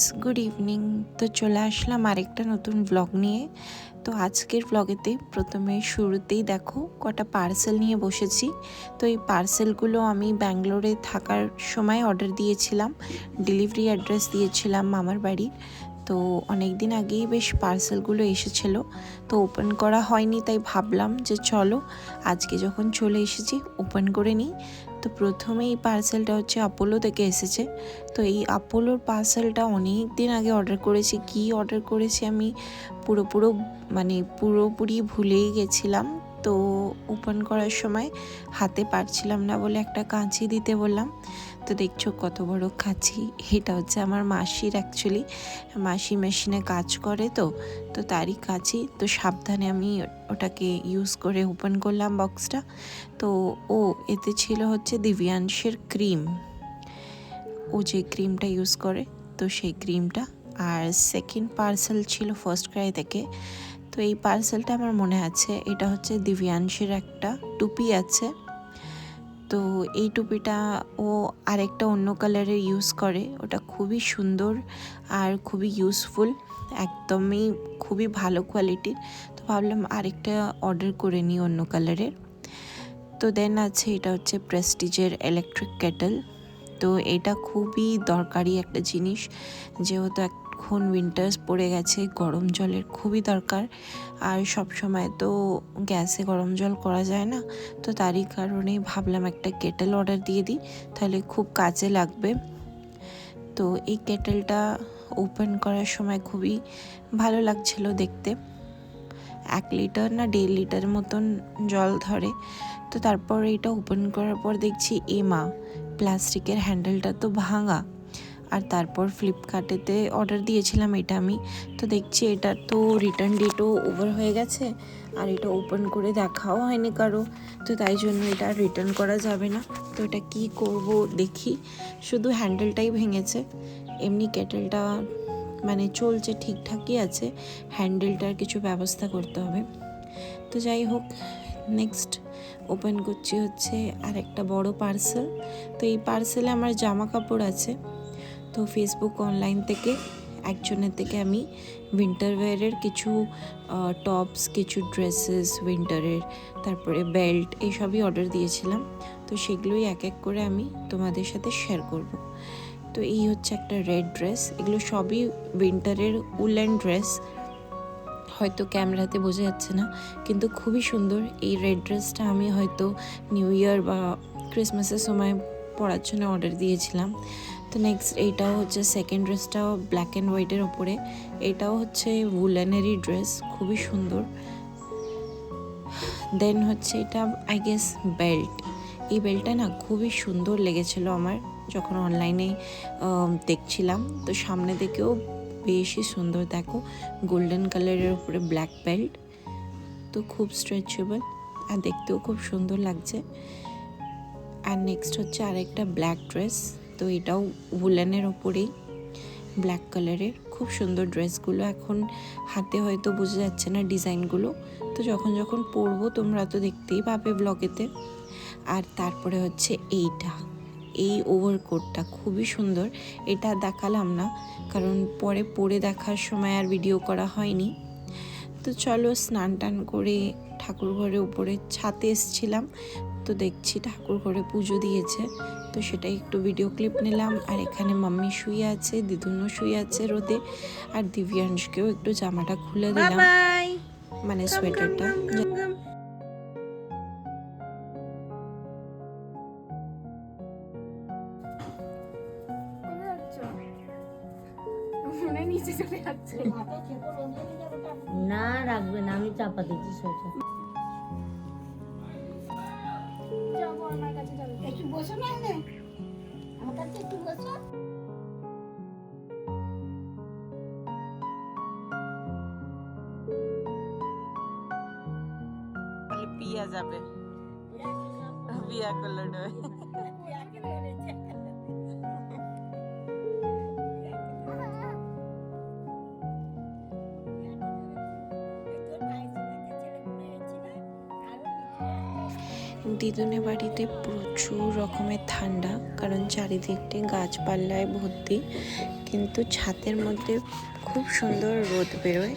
Friends good evening তো চলে আসলাম আরেকটা নতুন ব্লগ নিয়ে। তো আজকের ব্লগেতে প্রথমে শুরুতেই দেখো কটা পার্সেল নিয়ে বসেছি। তো এই পার্সেলগুলো আমি ব্যাঙ্গালোরে থাকার সময় অর্ডার দিয়েছিলাম। ডেলিভারি অ্যাড্রেস দিয়েছিলাম মামার বাড়ির। তো অনেক দিন আগেই বেশ পার্সেলগুলো এসেছিল। তো ওপেন করা হয়নি, তাই ভাবলাম যে চলো আজকে যখন চলে এসেছি ওপেন করে নিই। তো প্রথমে এই পার্সেলটা হচ্ছে আপোলো থেকে এসেছে। তো এই আপোলোর পার্সেলটা অনেক দিন আগে অর্ডার করেছি। কি অর্ডার করেছি আমি পুরো পুরো মানে পুরোপুরি ভুলেই গেছিলাম। তো ওপেন করার সময় হাতে পারছিলাম না বলে একটা কাঁচি দিতে বললাম। তো দেখছ কত বড় কাঁচি। এটা হচ্ছে আমার মাসির অ্যাকচুয়ালি মাসি মেশিনে কাজ করে তো তো তারই কাঁচি। তো সাবধানে আমি ওটাকে ইউজ করে ওপেন করলাম বক্সটা তো ও, এতে ছিল হচ্ছে দিব্যাংশের ক্রিম ও যে ক্রিমটা ইউজ করে, তো সেই ক্রিমটা আর সেকেন্ড পার্সেল ছিল ফার্স্ট ক্রাই থেকে। এই পার্সেলটা আমার মনে আছে। এটা হচ্ছে দিব্যাংশের একটা টুপি আছে। তো এই টুপিটা ও আরেকটা অন্য কালারের ইউজ করে। ওটা খুবই সুন্দর আর খুবই ইউজফুল একদমই খুবই ভালো কোয়ালিটির তো ভাবলাম আরেকটা অর্ডার করে নিই অন্য কালারের তো দেন আছে, এটা হচ্ছে প্রেস্টিজের ইলেকট্রিক কেটেল তো এটা খুবই দরকারি একটা জিনিস। যেহেতু এখন উইন্টার্স পড়ে গেছে, গরম জলের খুবই দরকার। আর সব সময় তো গ্যাসে গরম জল করা যায় না, তো তারই কারণে ভাবলাম একটা কেটেল অর্ডার দিয়ে দিই, তাহলে খুব কাজে লাগবে। তো এই কেটেলটা ওপেন করার সময় খুবই ভালো লাগছিল দেখতে। এক লিটার না দেড় লিটার মতন জল ধরে, তো তারপর এটা ওপেন করার পর দেখছি এমা প্লাস্টিকের হ্যান্ডেলটা তো ভাঙা। আর তারপর ফ্লিপকার্টেতে অর্ডার দিয়েছিলাম এটা আমি। তো দেখছি এটা তো রিটার্ন ডেটও ওভার হয়ে গেছে আর এটা ওপেন করে দেখাও হয়নি কারও। তো তাই জন্য এটা রিটার্ন করা যাবে না। তো এটা কি করব দেখি। শুধু হ্যান্ডেলটাই ভেঙেছে। এমনি কেটেলটা মানে চলছে ঠিকঠাকই আছে। হ্যান্ডেলটার কিছু ব্যবস্থা করতে হবে। তো যাই হোক নেক্সট ওপেন করছি হচ্ছে আর একটা বড় পার্সেল তো এই পার্সেলে আমার জামা কাপড় আছে। তো ফেসবুক অনলাইন থেকে, একজনের থেকে আমি উইন্টার ওয়্যারের কিছু টপস কিছু ড্রেসেস উইন্টারের তারপরে বেল্ট এইসবই অর্ডার দিয়েছিলাম। তো সেগুলোই এক এক করে আমি তোমাদের সাথে শেয়ার করব। তো এই হচ্ছে একটা রেড ড্রেস এগুলো সবই উইন্টারের উলেন ড্রেস হয়তো ক্যামেরাতে বোঝা যাচ্ছে না, কিন্তু খুবই সুন্দর। এই রেড ড্রেসটা আমি হয়তো নিউ ইয়ার বা ক্রিসমাসের সময় পরার জন্য অর্ডার দিয়েছিলাম। তো নেক্সট এইটাও হচ্ছে সেকেন্ড ড্রেসটাও ব্ল্যাক অ্যান্ড হোয়াইটের ওপরে। এটাও হচ্ছে উলেনেরই ড্রেস খুবই সুন্দর। দেন হচ্ছে এটা আই গেস বেল্ট এই বেল্টটা না খুবই সুন্দর লেগেছিল আমার যখন অনলাইনে দেখছিলাম। তো সামনে থেকেও বেশি সুন্দর, দেখো গোল্ডেন কালারের উপরে ব্ল্যাক বেল্ট তো খুব স্ট্রেচেবল আর দেখতেও খুব সুন্দর লাগছে। আর নেক্সট হচ্ছে আরেকটা ব্ল্যাক ড্রেস তো এটাও উলেনের ওপরেই ব্ল্যাক কালারের খুব সুন্দর ড্রেসগুলো এখন হাতে হয়তো বোঝা যাচ্ছে না ডিজাইনগুলো তো যখন যখন পরবো তোমরা তো দেখতেই পাবে ব্লগেতে আর তারপরে হচ্ছে এইটা, এই ওভারকোটটা খুবই সুন্দর। এটা দেখালাম না, কারণ পরে পরে দেখার সময় আর ভিডিও করা হয়নি। তো চলো স্নান টান করে ঠাকুর ঘরের উপরে ছাতে এসছিলাম। তো দেখছি ঠাকুর ঘরে পুজো দিয়েছে। তো সেটাই একটু ভিডিও ক্লিপ নিলাম। আর এখানে মাম্মি শুয়ে আছে দিদুনও শুয়ে আছে রোদে। আর দিব্যাংশকেও একটু জামাটা খুলে দিলাম। মানে সোয়েটারটা মনে নিচে চলে যাচ্ছে। না রাখবে না। আমি চাপা দিচ্ছি সোজা আমার কাছে চলো একটু বসো না এনে আমার কাছে একটু বসো। পিয়া যাবে। বিয়া করলে দিদুনের বাড়িতে প্রচুর রকমের ঠান্ডা, কারণ চারিদিকটি গাছপাল্লায় ভর্তি। কিন্তু ছাদের মধ্যে খুব সুন্দর রোদ বেরোয়।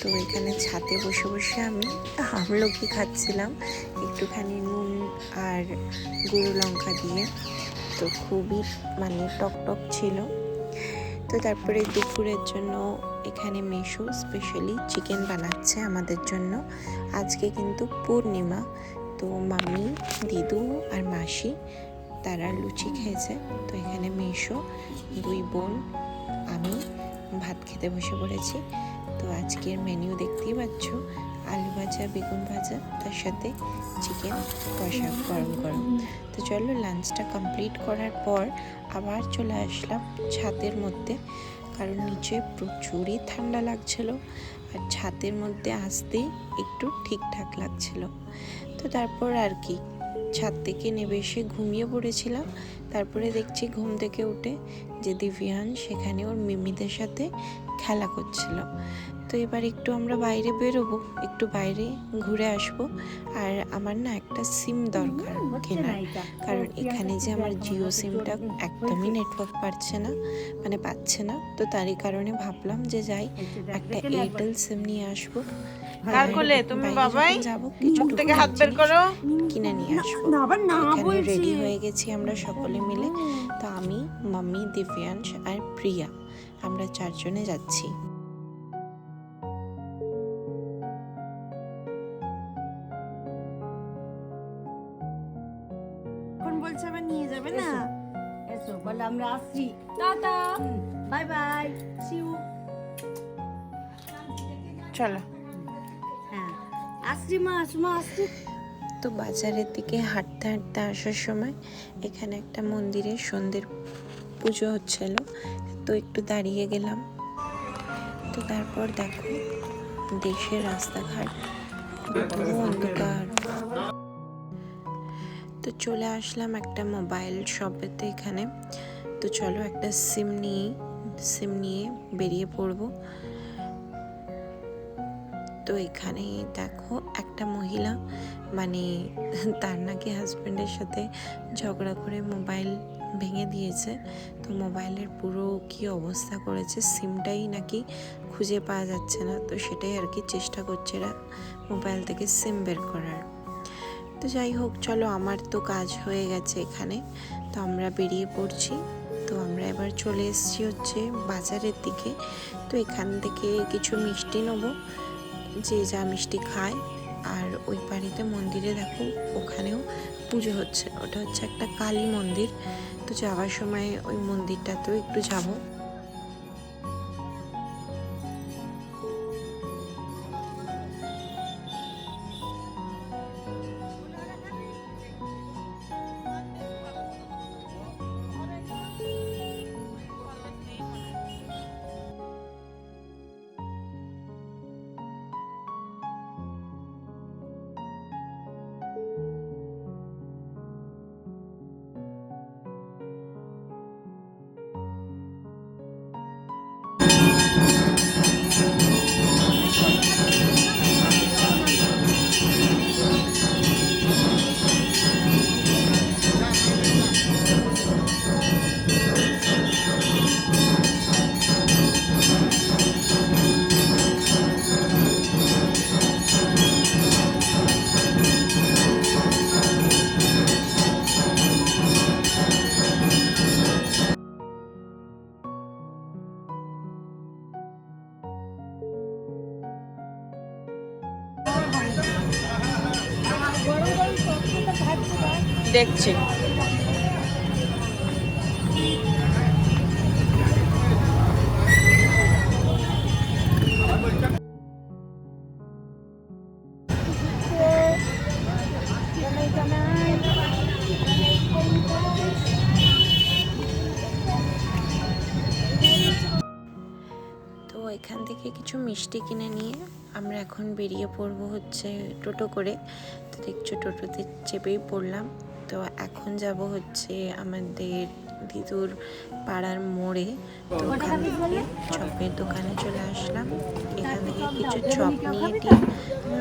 তো এখানে ছাদে বসে বসে আমি আমলকি খাচ্ছিলাম, একটুখানি নুন আর গুঁড়ো লঙ্কা দিয়ে। তো খুবই মানে টক টক ছিল। তো তারপরে দুপুরের জন্য এখানে মেশো স্পেশালি চিকেন বানাচ্ছে আমাদের জন্য। আজকে কিন্তু পূর্ণিমা তো মামি, দিদু আর মাসি, তারা লুচি খেয়েছে। তো এখানে মেশো, দুই বোন, আমি ভাত খেতে বসে পড়েছি। তো আজকের মেনু দেখতেই পাচ্ছ, আলু ভাজা, বেগুন ভাজা, তার সাথে চিকেন কষা, গরম গরম। তো চলো লাঞ্চটা কমপ্লিট করার পর আবার চলে আসলাম ছাদের মধ্যে, কারণ নিচে প্রচুরই ঠান্ডা লাগছিল। আর ছাদের মধ্যে আসতেই একটু ঠিকঠাক লাগছিল। তারপর আর কি। ছাদ থেকে নেমে এসে ঘুমিয়ে পড়েছিলাম। তারপরে দেখছি ঘুম থেকে উঠে যে দিভিয়ান সেখানে ওর মিমিদের সাথে খেলা করছিল। তো এবার একটু আমরা বাইরে বেরোবো একটু বাইরে ঘুরে আসব। আর আমার না একটা সিম দরকার কেনার। কারণ এখানে যে আমার জিও সিমটা একদমই নেটওয়ার্ক পাচ্ছে না মানে পাচ্ছে না। তো তারই কারণে ভাবলাম যে যাই একটা এয়ারটেল সিম নিয়ে আসব। কার কোলে? তুমি বাবাই? কিছু মুখ থেকে হাত বের করো। কিনে নিয়ে আসব। না, আবার না এখানে বলছি। রেডি হয়ে গেছি আমরা সকলে মিলে। তো আমি মাম্মি দিব্যাংশ আর প্রিয়া। আমরা চারজনে যাচ্ছি। এখন বলছে আবার নিয়ে যাবে না? এসো। বলে আমরা আসছি। টাটা। বাই বাই সিউ চলো। হ্যাঁ আসছি মা আসমা আসছি। তো বাজারের দিকে হাঁটতে হাঁটতে আসার সময় এখানে একটা মন্দিরে সন্ধ্যের পুজো হচ্ছিল, তো একটু দাঁড়িয়ে গেলাম। তো তারপর দেখো, দেশের রাস্তাঘাট অন্ধকার। তো চলে আসলাম একটা মোবাইল শপেতে এখানে। তো চলো একটা সিম নিয়ে সিম নিয়ে বেরিয়ে পড়ব। তো এখানে দেখো একটা মহিলা মানে তার নাকি হাজব্যান্ডের সাথে ঝগড়া করে মোবাইল ভেঙে দিয়েছে। তো মোবাইলের পুরো কি অবস্থা করেছে, সিমটাই নাকি খুঁজে পাওয়া যাচ্ছে না। তো সেটাই আর কি চেষ্টা করছে এরা মোবাইল থেকে সিম বের করার। তো যাই হোক, চলো আমার তো কাজ হয়ে গেছে এখানে। তো আমরা বেরিয়ে পড়ছি। তো আমরা এবার চলে এসেছি হচ্ছে বাজারের দিকে। তো এখান থেকে কিছু মিষ্টি নেব। যে যা মিষ্টি খায়। আর ওই বাড়িতে মন্দিরে দেখো, ওখানেও পুজো হচ্ছে। ওটা হচ্ছে একটা কালী মন্দির। তো যাওয়ার সময় ওই মন্দিরটাতেও একটু যাব। দেখছি। এখান থেকে কিছু মিষ্টি কিনে নিয়ে আমরা এখন বেরিয়ে পড়ব হচ্ছে টোটো করে। তো দেখছ, টোটোতে চেপেই পড়লাম। তো এখন যাব হচ্ছে আমাদের দিদুর পাড়ার মোড়ে। তো ওখান থেকে চপের দোকানে চলে আসলাম। এখান থেকে কিছু চপ নিয়ে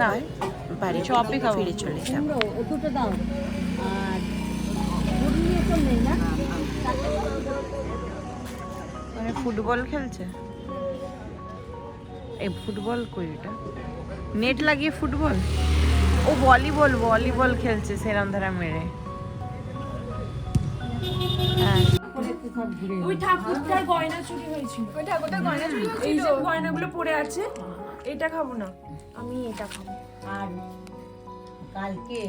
না। আর খাব। ফিরে চলে যাব। মানে ফুটবল খেলছে? এই ফুটবল কই এটা? নেট লাগিয়ে ফুটবল? ও ভলিবল ভলিবল খেলছে সেরাম ধারা মেরে। ওই ঠাকুরটার গয়না চুরি হয়েছিল। ওই ঠাকুরটার গয়না চুরি হয়েছিল? এই যে গয়নাগুলো পড়ে আছে এটা খাব না। আমি এটা খাব। আর কালকে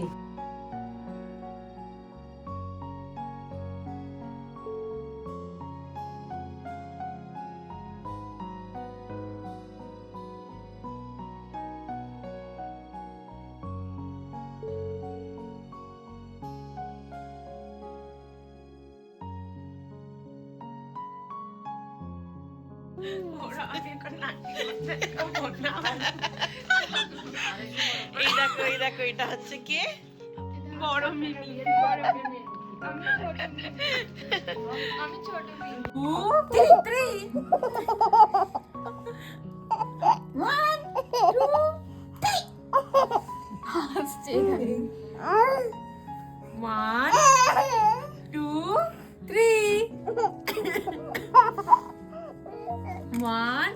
এই দেখো এই দেখো এটা হচ্ছে কে বড় Mimi one two three one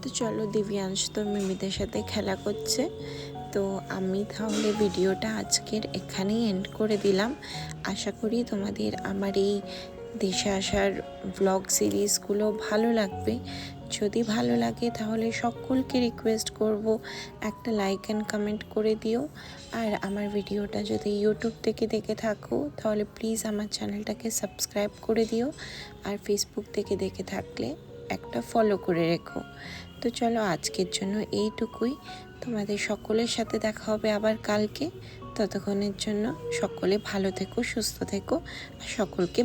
তো চলো দিব্যাংশ তো মিমিদের সাথে খেলা করছে। তো আমি তাহলে ভিডিওটা আজকের এখানেই এন্ড করে দিলাম। আশা করি তোমাদের আমার এই দেশে আসার ব্লগ সিরিজগুলো ভালো লাগবে। যদি ভালো লাগে তাহলে সকলকে রিকোয়েস্ট করব একটা লাইক অ্যান্ড কমেন্ট করে দিও। আর আমার ভিডিওটা যদি ইউটিউব থেকে দেখে থাকো, তাহলে প্লিজ আমার চ্যানেলটাকে সাবস্ক্রাইব করে দিও। আর ফেসবুক থেকে দেখে থাকলে একটা ফলো করে রেখো। তো চলো আজকের জন্য এইটুকুই। তোমাদের সকলের সাথে দেখা হবে আবার কালকে। ততক্ষণের জন্য সকলে ভালো থেকো, সুস্থ থেকো। আর সকলকে